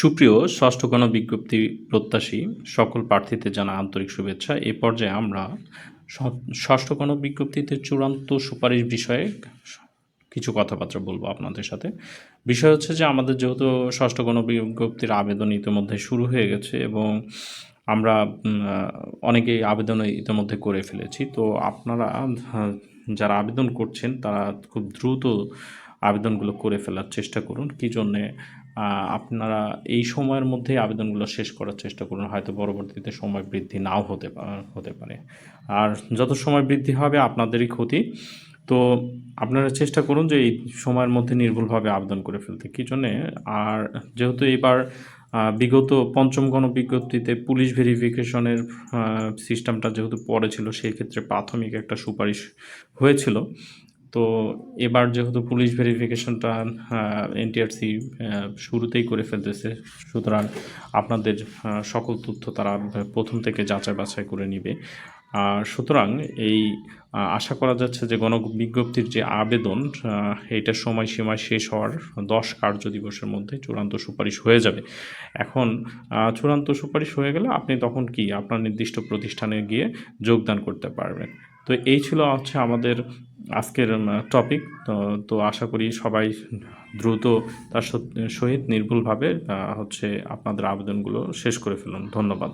সুপ্রিয় ষষ্ঠ গণবিজ্ঞপ্তি প্রত্যাশী সকল প্রার্থীদের জানা আন্তরিক শুভেচ্ছা। এ পর্যায়ে আমরা ষষ্ঠ ষষ্ঠ গণবিজ্ঞপ্তিতে চূড়ান্ত সুপারিশ বিষয়ে কিছু কথাবার্তা বলব আপনাদের সাথে। বিষয় হচ্ছে যে আমাদের যেহেতু ষষ্ঠ গণবিজ্ঞপ্তির আবেদন ইতিমধ্যে শুরু হয়ে গেছে এবং আমরা অনেকেই আবেদন ইতিমধ্যে করে ফেলেছি। তো আপনারা যারা আবেদন করছেন তারা খুব দ্রুত আবেদনগুলো করে ফেলার চেষ্টা করুন। কী জন্যে আপনারা এই সময়ের মধ্যে আবেদনগুলো শেষ করার চেষ্টা করুন। হয়তো পরবর্তীতে সময় বৃদ্ধি নাও হতে হতে পারে। আর যত সময় বৃদ্ধি হবে, আপনাদেরই ক্ষতি। তো আপনারা চেষ্টা করুন যে এই সময়ের মধ্যে নির্ভুলভাবে আবেদন করে ফেলতে। কী জন্যে? আর যেহেতু এবার বিগত পঞ্চম গণবিজ্ঞপ্তিতে পুলিশ ভেরিফিকেশনের সিস্টেমটা যেহেতু পরে ছিল, সেই ক্ষেত্রে প্রাথমিক একটা সুপারিশ হয়েছিল। তো এবার যেহেতু পুলিশ ভেরিফিকেশনটা এনটিআরসি শুরুতেই করে ফেলতেছে সুতরাং আপনাদের সকল তথ্য তারা প্রথম থেকে যাচাই বাছাই করে নিবে। আর সুতরাং এই আশা করা যাচ্ছে যে গণবিজ্ঞপ্তির যে আবেদন আহ, এইটার সময়সীমা শেষ হওয়ার দশ কার্য দিবসের মধ্যে চূড়ান্ত সুপারিশ হয়ে যাবে। এখন চূড়ান্ত সুপারিশ হয়ে গেলে আপনি তখন কি? আপনার নির্দিষ্ট প্রতিষ্ঠানে গিয়ে যোগদান করতে পারবেন। তো এই ছিল হচ্ছে আমাদের আজকের টপিক তো তো আশা করি সবাই দ্রুত তার সহিত নির্ভুলভাবে হচ্ছে আপনাদের আবেদনগুলো শেষ করে ফেলুন। ধন্যবাদ।